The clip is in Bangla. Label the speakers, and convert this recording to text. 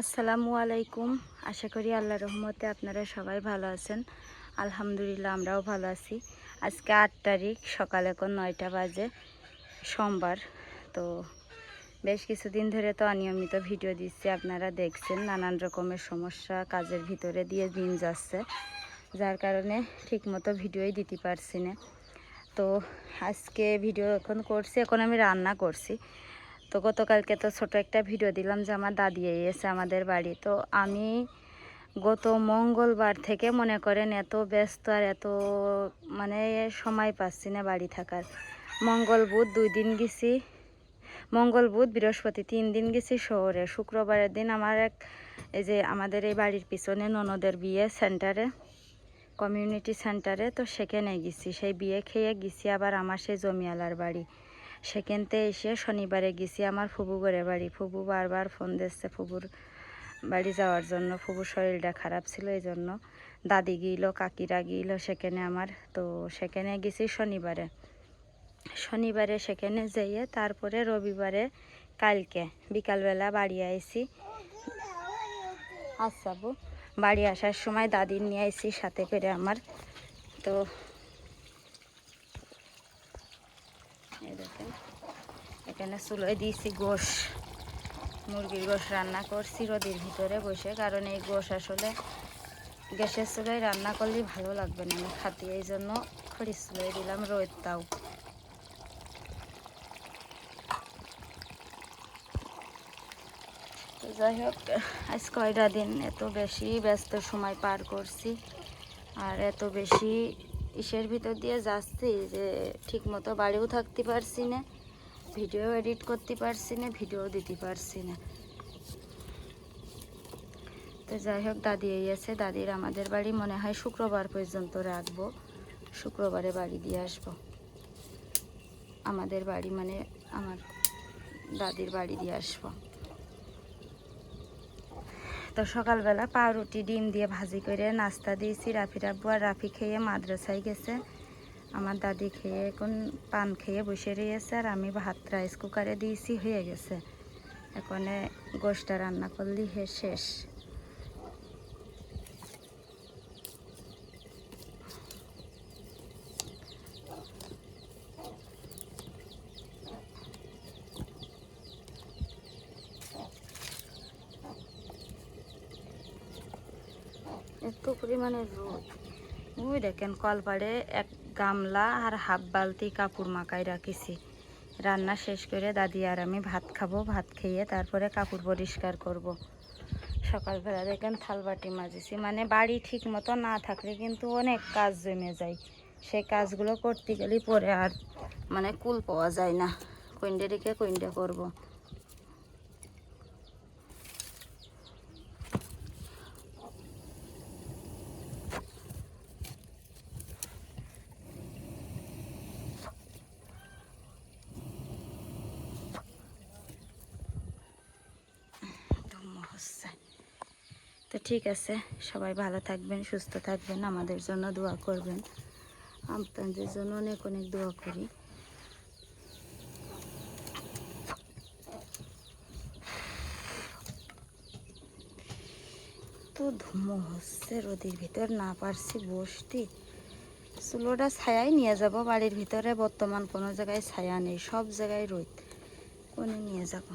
Speaker 1: আসসালামু আলাইকুম। আশা করি আল্লাহ রহমতে আপনারা সবাই ভালো আছেন। আলহামদুলিল্লাহ আমরাও ভালো আছি। আজকে আট তারিখ, সকাল এখন নয়টা বাজে, সোমবার। তো বেশ কিছুদিন ধরে তো অনিয়মিত ভিডিও দিচ্ছি, আপনারা দেখছেন নানান রকমের সমস্যা কাজের ভিতরে দিয়ে দিন যাচ্ছে। যার কারণে ঠিকমতো ভিডিওই দিতে পারছি না। তো আজকে ভিডিও এখন করছি, এখন আমি রান্না করছি। তো গতকালকে তো ছোট একটা ভিডিও দিলাম যে আমার দাদি এসে আমাদের বাড়ি। তো আমি গত মঙ্গলবার থেকে মনে করেন এত ব্যস্ত আর এত মানে সময় পাচ্ছি না বাড়ি থাকার। মঙ্গল বুধ দুই দিন গেছি। মঙ্গল বুধ, বৃহস্পতি তিন দিন গেছি শহরে। শুক্রবারের দিন আমার এক, এই যে আমাদের এই বাড়ির পিছনে ননদের বিয়ে সেন্টারে কমিউনিটি সেন্টারে তো সেখানে গেছি। সেই বিয়ে খেয়ে গেছি আবার আমার সেই জমিয়ালার বাড়ি। সেখানতে এসে শনিবারে গেছি আমার ফুবু ঘরে বাড়ি। ফুবু বারবার ফোন দিচ্ছে ফুবুর বাড়ি যাওয়ার জন্য। ফুবুর শরীরটা খারাপ ছিল এই জন্য দাদি গিয়েছিল কাকিরা গিয়েছিল সেখানে আমার। তো সেখানে গেছি শনিবারে। শনিবারে সেখানে যেয়ে তারপরে রবিবারে কালকে বিকালবেলা বাড়ি আইছি। আচ্ছা বাড়ি আসার সময় দাদির নিয়ে আইছি সাথে করে আমার। তো এই দেখেন এখানে চুলোয় দিয়েছি গোশ। মুরগির গোশ রান্না করছি রোদের ভিতরে বসে, কারণ এই গোশ আসলে গ্যাসের চুলোয় রান্না করলে ভালো লাগবে না। আমি খাতি এই জন্য খড়ির চুলোয় দিলাম রোদটাও তো যাই হোক, আজ কয়টা দিন? এত বেশি ব্যস্ত সময় পার করছি। আর এত বেশি ইসের ভিতর দিয়ে যাচ্ছি যে ঠিক মতো বাড়িও থাকতে পারছি না। ভিডিও এডিট করতে পারছি না, ভিডিও দিতে পারছি না। তো যাই হোক, দাদি এই আছে। দাদির আমাদের বাড়ি মনে হয় শুক্রবার পর্যন্ত রাখব। শুক্রবারে বাড়ি দিয়ে আসব। আমাদের বাড়ি মানে আমার দাদির বাড়ি দিয়ে আসব। তো সকালবেলা পাউরুটি, ডিম দিয়ে ভাজি করে নাস্তা দিয়েছি। রাফি রাব্বু আর রাফি খেয়ে মাদ্রাসায় গেছে। আমার দাদি খেয়ে এখন পান খেয়ে বসে রয়েছে আর আমি ভাত রাইস কুকারে দিয়েছি, হয়ে গেছে। এখানে গোষ্ঠটা রান্না করলি, হে শেষ। এত পরিমাণে রোদ। ওই দেখেন, কলপাড়ে এক গামলা আর হাফ বালতি কাপড় মাকাই রাখিছি। রান্না শেষ করে দাদি আর আমি ভাত খাব, ভাত খেয়ে তারপরে কাপড় পরিষ্কার করব। সকালবেলা দেখেন থালবাটি মাজিছি মানে বাড়ি ঠিক মতো না থাকলে কিন্তু অনেক কাজ জমে যায়। সেই কাজগুলো করতে গেলেই পরে আর মানে কুল পাওয়া যায় না। কইন্ডে রেখে কইন্ডে করব ধুমো হচ্ছে তো ঠিক আছে, সবাই ভালো থাকবেন, সুস্থ থাকবেন, আমাদের জন্য দোয়া করবেন। আপনাদের জন্য অনেক অনেক দোয়া করি। তো ধুমো হচ্ছে রোদের ভিতর, না পারছি বসতে। চুলোটা ছায়াই নিয়ে যাব, বাড়ির ভিতরে বর্তমান কোনো জায়গায় ছায়া নেই, সব জায়গায় রোদ। কোনে নিয়ে যাব?